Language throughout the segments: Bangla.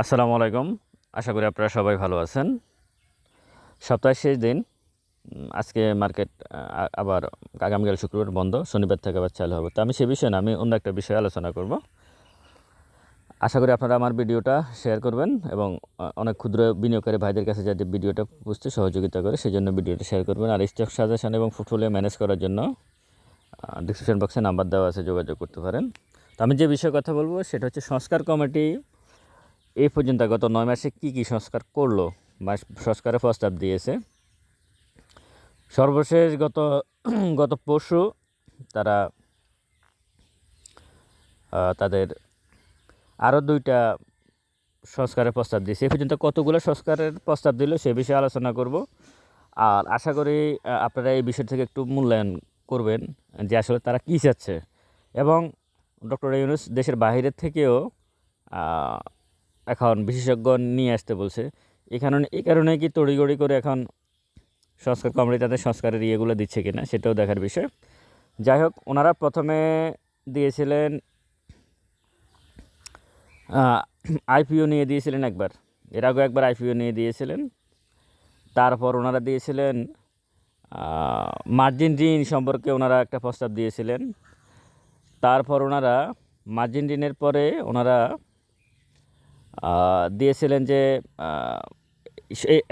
আসসালামু আলাইকুম। আশা করি আপনারা সবাই ভালো আছেন। সপ্তাহের শেষ দিন। আজকে মার্কেট আবার আগামীকাল শুক্রবার বন্ধ। শনিবার থেকে আবার চালু হবে। তো আমি সে বিষয়ে না, আমি অন্য একটা বিষয়ে আলোচনা করব। আশা করি আপনারা আমার ভিডিওটা শেয়ার করবেন এবং অনেক ক্ষুদ্র বিনিয়োগকারী ভাইদের কাছে যাতে ভিডিওটা বুঝতে সহযোগিতা করে সেই জন্য ভিডিওটা শেয়ার করবেন। আর স্টক সাজেশন এবং পোর্টফোলিও ম্যানেজ করার জন্য ডিসক্রিপশন বক্সে নাম্বার দেওয়া আছে, যোগাযোগ করতে পারেন। তো আমি যে বিষয়ে কথা বলব, সেটা হচ্ছে সংস্কার কমিটি এই পর্যন্ত গত নয় মাসে কি কি সংস্কার করল বা সংস্কারের প্রস্তাব দিয়েছে? সর্বশেষ গত গত পরশু তারা তাদের আরও দুইটা সংস্কারের প্রস্তাব দিয়েছে। এ পর্যন্ত কতগুলো সংস্কারের প্রস্তাব দিল সে বিষয়ে আলোচনা করব। আর আশা করি আপনারা এই বিষয় থেকে একটু মূল্যায়ন করবেন যে আসলে তারা কী চাচ্ছে। এবং ডক্টর ইউনুস দেশের বাইরের থেকেও এখন বিশেষজ্ঞ নিয়ে আসতে বলছে। এই কারণে এই কারণে কি তড়িগড়ি করে এখন সংস্কার কমিটি তাদের সংস্কারের ইয়েগুলো দিচ্ছে কিনা সেটাও দেখার বিষয়। যাই হোক, ওনারা প্রথমে দিয়েছিলেন আইপিও নিয়ে দিয়েছিলেন একবার। এর আগেও একবার আইপিও নিয়ে দিয়েছিলেন। তারপর ওনারা দিয়েছিলেন মার্জিন ঋণ সম্পর্কে ওনারা একটা প্রস্তাব দিয়েছিলেন। তারপর ওনারা, মার্জিন ঋণের পরে ওনারা দিয়েছিলেন যে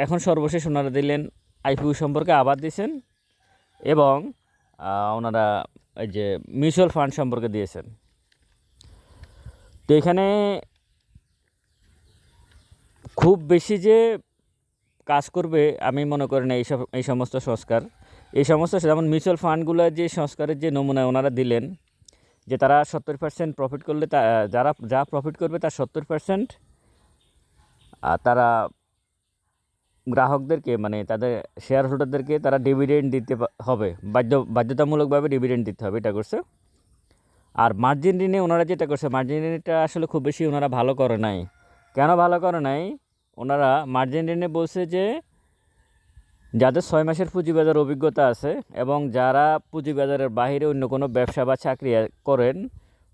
এখন সর্বশেষ ওনারা দিলেন আইপিও সম্পর্কে আবার দিয়েছেন এবং ওনারা এই যে মিউচুয়াল ফান্ড সম্পর্কে দিয়েছেন। তো এখানে খুব বেশি যে কাজ করবে আমি মনে করি না এইসব এই সমস্ত সংস্কার। এই সমস্ত যেমন মিউচুয়াল ফান্ডগুলো যে সংস্কারের যে নমুনা ওনারা দিলেন, যে তারা সত্তর পার্সেন্ট প্রফিট করলে তা, যারা, যা প্রফিট করবে তার সত্তর পার্সেন্ট তারা গ্রাহকদেরকে মানে তাদের শেয়ার হোল্ডারদেরকে তারা ডিভিডেন্ড দিতে হবে। বাধ্য, বাধ্যতামূলকভাবে ডিভিডেন্ড দিতে হবে, এটা করছে। আর মার্জিন ঋণে ওনারা যেটা করছে মার্জিন ঋণটা আসলে খুব বেশি ওনারা ভালো করে নাই। কেন ভালো করে নাই? ওনারা মার্জিন ঋণে বলছে যে, যাদের ছয় মাসের পুঁজিবাজার অভিজ্ঞতা আছে এবং যারা পুঁজিবাজারের বাইরে অন্য কোনো ব্যবসা বা চাকরি করেন,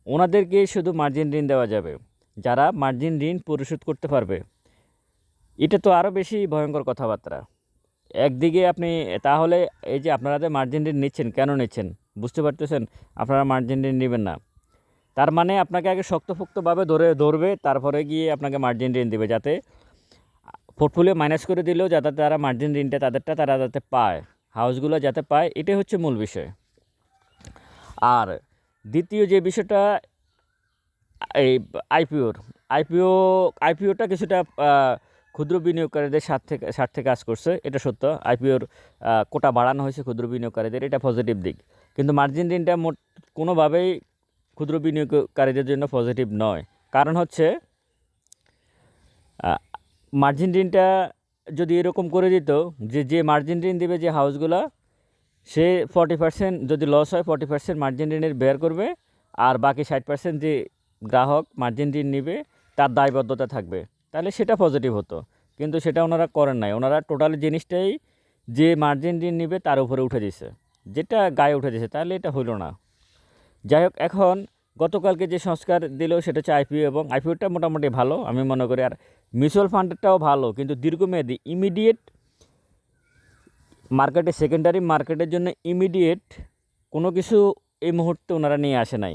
ওনাদেরকে শুধু মার্জিন ঋণ দেওয়া যাবে। যারা মার্জিন ঋণ পরিশোধ করতে পারবে। এটা তো আরও বেশি ভয়ঙ্কর কথাবার্তা। একদিকে আপনি, তাহলে এই যে আপনারা যে মার্জিন ঋণ নিচ্ছেন, কেন নিচ্ছেন? বুঝতে পারতেছেন? আপনারা মার্জিন ঋণ নেবেন না। তার মানে আপনাকে আগে শক্তপোক্তভাবে ধরে, ধরবে, তারপরে গিয়ে আপনাকে মার্জিন ঋণ দেবে যাতে পোর্টফোলিও মাইনাস করে দিলেও যাতে তারা মার্জিন ঋণটা তাদেরটা তারা যাতে পায় হাউসগুলো যাতে পায়, এটাই হচ্ছে মূল বিষয়। আর দ্বিতীয় যে বিষয়টা, এই আইপিওর আইপিও আইপিওটা কিছুটা ক্ষুদ্র বিনিয়োগকারীদের স্বার্থে স্বার্থে কাজ করছে, এটা সত্য। আইপিওর কোটা বাড়ানো হয়েছে ক্ষুদ্র বিনিয়োগকারীদের, এটা পজিটিভ দিক। কিন্তু মার্জিন ঋণটা মোট কোনোভাবেই ক্ষুদ্র বিনিয়োগকারীদের জন্য পজিটিভ নয়। কারণ হচ্ছে মার্জিন ঋণটা যদি এরকম করে দিত, যে যে মার্জিন ঋণ দেবে যে হাউসগুলো সে ফর্টি পার্সেন্ট যদি লস হয় ফর্টি পার্সেন্ট মার্জিন ঋণের বের করবে, আর বাকি ষাট পার্সেন্ট যে গ্রাহক মার্জিন ঋণ নেবে, তার দায়বদ্ধতা থাকবে। তাহলে সেটা পজিটিভ হতো। কিন্তু সেটা ওনারা করেন নাই। ওনারা টোটাল জিনিসটাই যে মার্জিন ঋণ নেবে তার উপরে উঠে দিছে। যেটা গায়ে উঠে দিছে, তাহলে এটা হইল না। যাই হোক, এখন গতকালকে যে সংস্কার দিল সেটা হচ্ছে আইপিও এবং আইপিওটা মোটামুটি ভালো। আমি মনে করি আর মিউচুয়াল ফান্ডেরটাও ভালো, কিন্তু দীর্ঘমেয়াদী ইমিডিয়েট মার্কেটে সেকেন্ডারি মার্কেটের জন্য ইমিডিয়েট কোনো কিছু এই মুহূর্তে ওনারা নিয়ে আসে নাই।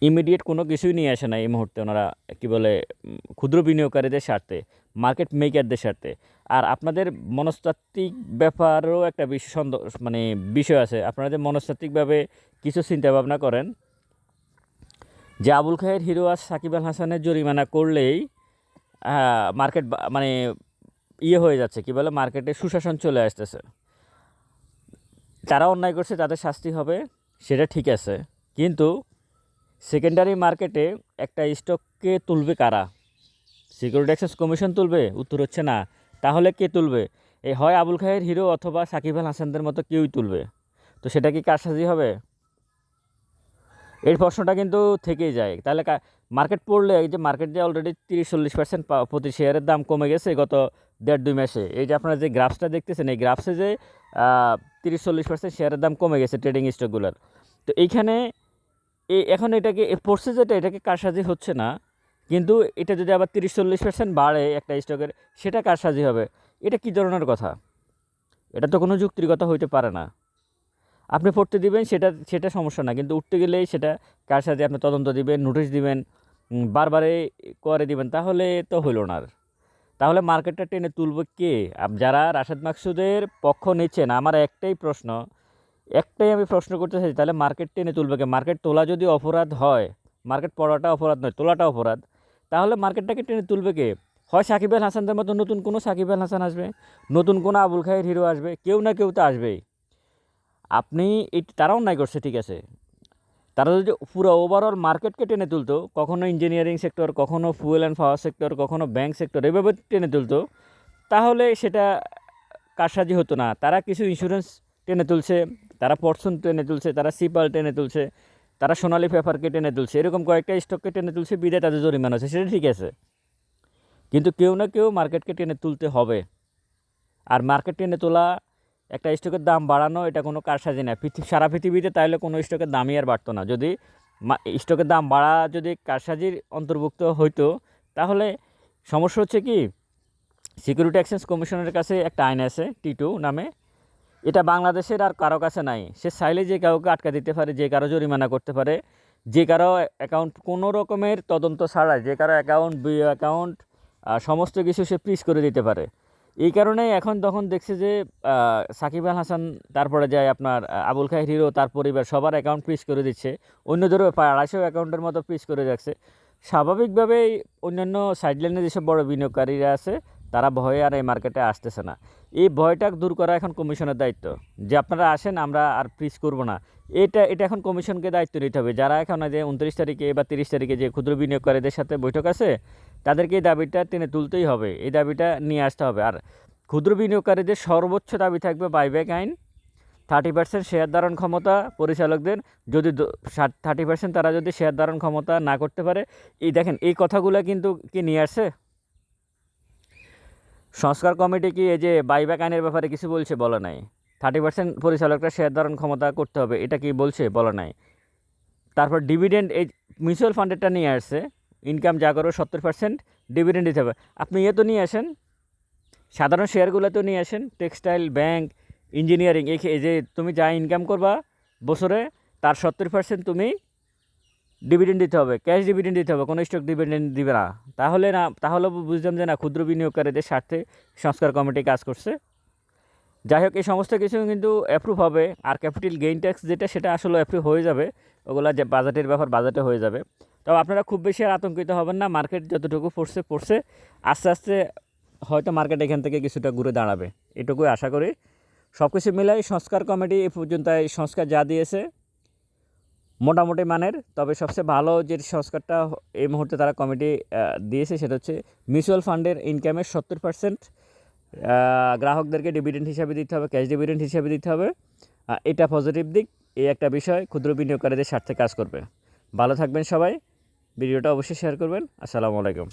ইমিডিয়েট কোনো কিছুই নিয়ে আসে না এই মুহূর্তে ওনারা, কী বলে ক্ষুদ্র বিনিয়োগকারীদের স্বার্থে মার্কেট মেকারদের স্বার্থে। আর আপনাদের মনস্তাত্ত্বিক ব্যাপারও একটা সন্দ- মানে বিষয় আছে। আপনারা যে মনস্তাত্ত্বিকভাবে কিছু চিন্তা ভাবনা করেন, যে আবুল খায়ের হিরো আর সাকিব আল হাসানের জরিমানা করলেই মার্কেট মানে ইয়ে হয়ে যাচ্ছে, কি বলে মার্কেটে সুশাসন চলে আসতেছে। তারা অন্যায় করছে, তাদের শাস্তি হবে, সেটা ঠিক আছে। কিন্তু সেকেন্ডারি মার্কেটে একটা স্টককে তুলবে কারা? সিকিউরিটি এক্সচেঞ্জ কমিশন তুলবে? উত্তর হচ্ছে না। তাহলে কে তুলবে? এই হয় আবুল খায়ের হিরো অথবা সাকিব আল হাসানদের মতো কেউই তুলবে। তো সেটা কি কারসাজি হবে? এই প্রশ্নটা কিন্তু থেকেই যায়। তাহলে মার্কেট পড়লে এই যে মার্কেট যে অলরেডি তিরিশ চল্লিশ পার্সেন্ট প্রতি শেয়ারের দাম কমে গেছে গত দেড় দুই মাসে। এই যে আপনারা যে গ্রাফসটা দেখতেছেন, এই গ্রাফসে যে তিরিশ চল্লিশ পার্সেন্ট শেয়ারের দাম কমে গেছে ট্রেডিং স্টকগুলোর তো এইখানে এই এখন এটাকে পড়ছে যেটা এটাকে কারসাজি হচ্ছে না। কিন্তু এটা যদি আবার তিরিশ চল্লিশ পার্সেন্ট বাড়ে একটা স্টকের সেটা কারসাজি হবে। এটা কী ধরনের কথা? এটা তো কোনো যুক্তির কথা হইতে পারে না। আপনি পড়তে দিবেন, সেটা সেটা সমস্যা না। কিন্তু উঠতে গেলেই সেটা কার সাথে আপনি তদন্ত দিবেন নোটিশ দিবেন বারবারে করে দিবেন, তাহলে তো হইল না আর। তাহলে মার্কেটটা টেনে তুলবে কে? যারা রাশেদ মাকসুদের পক্ষ নিচ্ছেন, আমার একটাই প্রশ্ন একটাই আমি প্রশ্ন করতে চাই তাহলে মার্কেট টেনে তুলবে কে? মার্কেট তোলা যদি অপরাধ হয় মার্কেট পড়াটা অপরাধ নয়, তোলাটা অপরাধ, তাহলে মার্কেটটাকে টেনে তুলবে কে? হয় সাকিব আল হাসানদের মতো নতুন কোনো সাকিব আল হাসান আসবে? নতুন কোনো আবুল খায়ের হিরো আসবে? কেউ না কেউ তো আসবেই। আপনি এই, তারাও নাই করছে, ঠিক আছে। তারা যদি পুরো ওভারঅল মার্কেটকে টেনে তুলতো, কখনো ইঞ্জিনিয়ারিং সেক্টর কখনো ফুয়েল অ্যান্ড পাওয়ার সেক্টর কখনো ব্যাংক সেক্টর এভাবে টেনে তুলতো, তাহলে সেটা কারসাজি হতো না। তারা কিছু ইন্স্যুরেন্স টেনে তুলছে তারা পর্সন টেনে তুলছে, তারা সিপাল টেনে তুলছে, তারা সোনালি পেপারকে টেনে তুলছে, এরকম কয়েকটা স্টককে টেনে তুলছে, বিদায় তাদের জরিমানা আছে, সেটা ঠিক আছে। কিন্তু কেউ না কেউ মার্কেটকে টেনে তুলতে হবে। আর মার্কেট টেনে তোলা, একটা স্টকের দাম বাড়ানো, এটা কোনো কারসাজি না। পৃথিবী সারা পৃথিবীতে তাহলে কোনো স্টকের দামই আর বাড়তো না। যদি স্টকের দাম বাড়া যদি কারসাজির অন্তর্ভুক্ত হইতো, তাহলে সমস্যা হচ্ছে কি? সিকিউরিটি এক্সচেঞ্জ কমিশনের কাছে একটা আইন আছে, টি টু নামে। এটা বাংলাদেশের আর কারও কাছে নাই। সে চাইলে যে কাউকে আটকা দিতে পারে, যে কারও জরিমানা করতে পারে, যে কারও অ্যাকাউন্ট কোনো রকমের তদন্ত ছাড়াই, যে কারও অ্যাকাউন্ট বি অ্যাকাউন্ট সমস্ত কিছু সে ফ্রিজ করে দিতে পারে। এই কারণে এখন তখন দেখছে যে সাকিব আল হাসান, তারপরে যায় আপনার আবুল হিরো তার পরিবার সবার অ্যাকাউন্ট ফ্রিজ করে দিচ্ছে। অন্যদেরও আড়াইশো অ্যাকাউন্টের মতো ফ্রিজ করে রাখছে স্বাভাবিকভাবেই অন্যান্য সাইডলাইনে যেসব বড় বিনিয়োগকারীরা আছে তারা ভয়ে আর এই মার্কেটে আসতেছে না। এই ভয়টা দূর করা এখন কমিশনের দায়িত্ব। যে আপনারা আসেন, আমরা আর ফ্রিজ করব না। এটা এটা এখন কমিশনকে দায়িত্ব নিতে হবে। যারা এখন যে উনত্রিশ তারিখে বা তিরিশ তারিখে যে ক্ষুদ্র বিনিয়োগকারীদের সাথে বৈঠক আছে, তাদেরকে এই দাবিটা টেনে তুলতেই হবে। এই দাবিটা নিয়ে আসতে হবে। আর ক্ষুদ্র বিনিয়োগকারীদের সর্বোচ্চ দাবি থাকবে বাইব্যাক আইন। থার্টি পার্সেন্ট শেয়ার ধারণ ক্ষমতা পরিচালকদের যদি থার্টি পার্সেন্ট তারা যদি শেয়ার ধারণ ক্ষমতা না করতে পারে। এই দেখেন, এই কথাগুলো কিন্তু কি নিয়ে আসছে? সংস্কার কমিটি কি এই যে বাইব্যাক আইনের ব্যাপারে কিছু বলছে? বলা নাই। থার্টি পার্সেন্ট পরিচালকরা শেয়ার ধারণ ক্ষমতা করতে হবে, এটা কি বলছে? বলা নাই। তারপর ডিভিডেন্ড এই মিউচুয়াল ফান্ডেরটা নিয়ে আসছে ইনকাম যা করো সত্তর পার্সেন্ট ডিভিডেন্ড দিতে হবে। আপনি ইয়ে তো নিয়ে আসেন, সাধারণ শেয়ারগুলো তো নিয়ে আসেন টেক্সটাইল ব্যাংক ইঞ্জিনিয়ারিং এই যে তুমি যা ইনকাম করবা বছরে, তার সত্তর পার্সেন্ট তুমি ডিভিডেন্ড দিতে হবে ক্যাশ ডিভিডেন্ড দিতে হবে, কোনো স্টক ডিভিডেন্ড দিবে না। তাহলে না, তাহলে বুঝলাম যে না, ক্ষুদ্র বিনিয়োগকারীদের স্বার্থে সংস্কার কমিটি কাজ করছে। যাই হোক, এই সমস্ত কিছু কিন্তু অ্যাপ্রুভ হবে। আর ক্যাপিটাল গেইন ট্যাক্স যেটা, সেটা আসলে অ্যাপ্রুভ হয়ে যাবে। ওগুলা যে বাজেটের ব্যাপার বাজেটে হয়ে যাবে। তবে আপনারা খুব বেশি আর আতঙ্কিত হবেন না মার্কেট যতটুকু পড়ছে পড়ছে, আস্তে আস্তে হয়তো মার্কেট এখান থেকে কিছুটা ঘুরে দাঁড়াবে। এটুকুই আশা করি। সব কিছু মিলাই সংস্কার কমিটি এই পর্যন্ত সংস্কার যা দিয়েছে মোটামুটি মানের, তবে সবচেয়ে ভালো যে সংস্কারটা এই মুহূর্তে তারা কমিটি দিয়েছে সেটা হচ্ছে মিউচুয়াল ফান্ডের ইনকামের সত্তর পার্সেন্ট গ্রাহকদেরকে ডিভিডেন্ট হিসাবে দিতে হবে ক্যাশ ডিভিডেন্ট হিসাবে দিতে হবে। এটা পজিটিভ দিক, এই একটা বিষয়, ক্ষুদ্র বিনিয়োগকারীদের স্বার্থে কাজ করবে। ভালো থাকবেন সবাই, ভিডিওটা অবশ্যই শেয়ার করবেন, আসসালামু আলাইকুম।